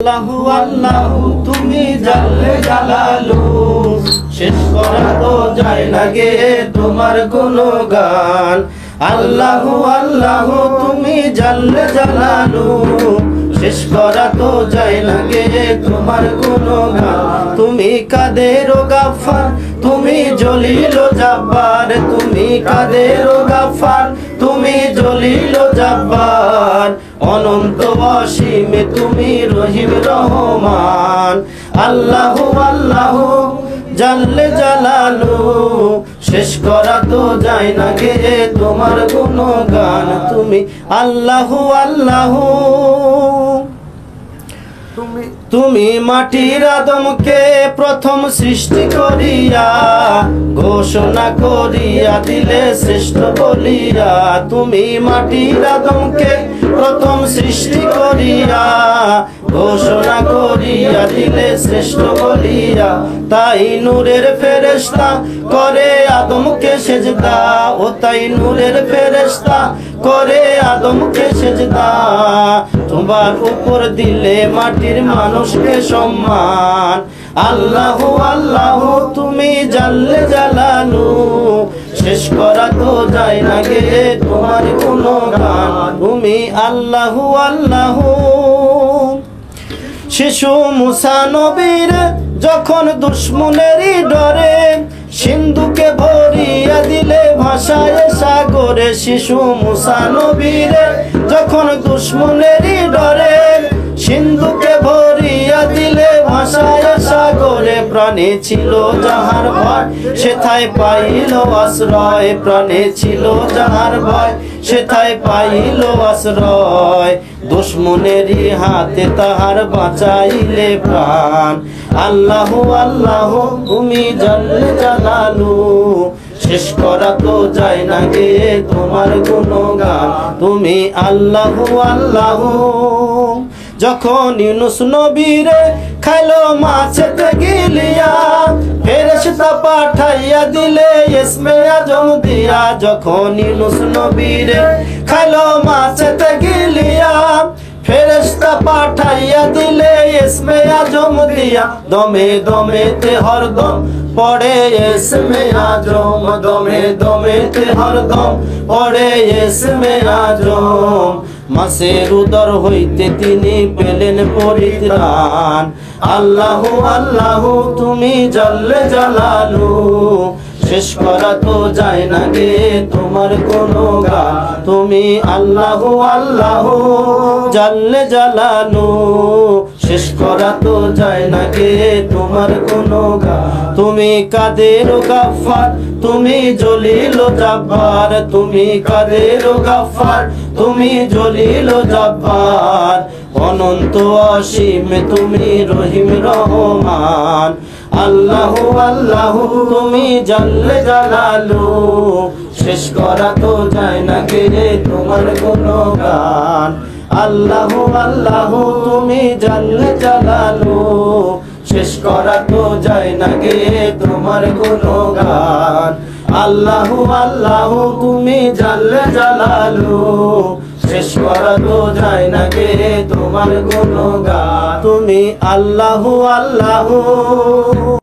আল্লাহু আল্লাহু, তুমি জানলে জালালু। শেষ করা তো যায় না গে তোমার গুণগান। আল্লাহু আল্লাহু, তুমি জানলে জালালু। শেষ করা তো যায় না গে তোমার গুণগান। তুমি কাদের গাফার, তুমি জলিল জাব্বার। তুমি কাদের গাফার, তুমি জলিল জাব্বার। অনন্ত অসীমে তুমি রহিম রহমান। আল্লাহ আল্লাহ জানলে জালালু শেষ করা তো যায় না গে তোমার গুণগান। তুমি আল্লাহ আল্লাহ তুমি তুমি মাটির আদমকে প্রথম সৃষ্টি করিয়া ঘোষণা করিয়া দিলে শ্রেষ্ঠ বলিয়া, তুমি মাটির আদমকে প্রথম সৃষ্টি করিয়া, ঘোষণা করিয়া দিলে শ্রেষ্ঠ বলিয়া, তাই নূরের ফেরেশতা করে আদমকে সেজদা, ও তাই নূরের ফেরেশতা করে আদমকে সেজদা। তোমার উপর দিলে মাটির মানুষকে সম্মান। আল্লাহ আল্লাহ, তুমি জানলে শেষ করা তো যায় না গে। তোমার কোনো গান, তুমি আল্লাহ আল্লাহ। শিশু মুসা নবীর যখন দুশ্মনেরই ডরে, সিন্ধুকে ভরিয়া দিলে ভাষায় সাগরে শিশু মুসা নবীর যখন দুশ্মনেরই প্রাণে ছিল যাহার ভয়, সেথায় পাইল আশ্রয়। প্রাণে ছিল যাহার ভয়, সেথায় পাইল আশ্রয়। দুশ্মনেরই হাতে তাহার বাঁচাইলে প্রাণ। আল্লাহ আল্লাহ, তুমি জানলে জালালু। শেষ করা তো যায় না গে তোমার গুণগান। তুমি আল্লাহ আল্লাহ। যখন ইউনুস নবীরে খাইলো মাছেতে গিলিয়া ফেরেশতা পাঠাইয়া দিলে, ইসমে আজম দিয়া যখন ইউনুস নবীরে খাইলো মাছেতে গিলিয়া ফেরেশতা পাঠাইয়া দিলে, ইসমে আজম দিয়া দমে দমে তে হরদম পড়ে, ইসমে আজম দমে দমে তে হরদম পড়ে, ইসমে আজম মাসের উদর হইতে তিনি পেলেন পরিত্রাণ। আল্লাহ আল্লাহ তুমি জল জালালু। শেষ করা তো যায় না গে তোমার কোনো গান তুমি আল্লাহ আল্লাহ। জানলে জালালু, শেষ করা তো যায় না গে তোমার কোনো গান তুমি কাদের গাফার তুমি জলিল জাব্বার। তুমি কাদের গাফার তুমি জলিল জাব্বার। অনন্ত অসীম তুমি রহিম রহমান। আল্লাহ আল্লাহ, তুমি জানলে জালালু। শেষ করা তো যায় না গে তোমার গুণগান আল্লাহ আল্লাহ, তুমি জানলে জালালু। শেষ করা তো যায় না গে তোমার গুণগান আল্লাহ আল্লাহ, তুমি জানলে জালালু। শেষ করা তো যায় না গে তোমার গুণগা তুমি আল্লাহ আল্লাহ।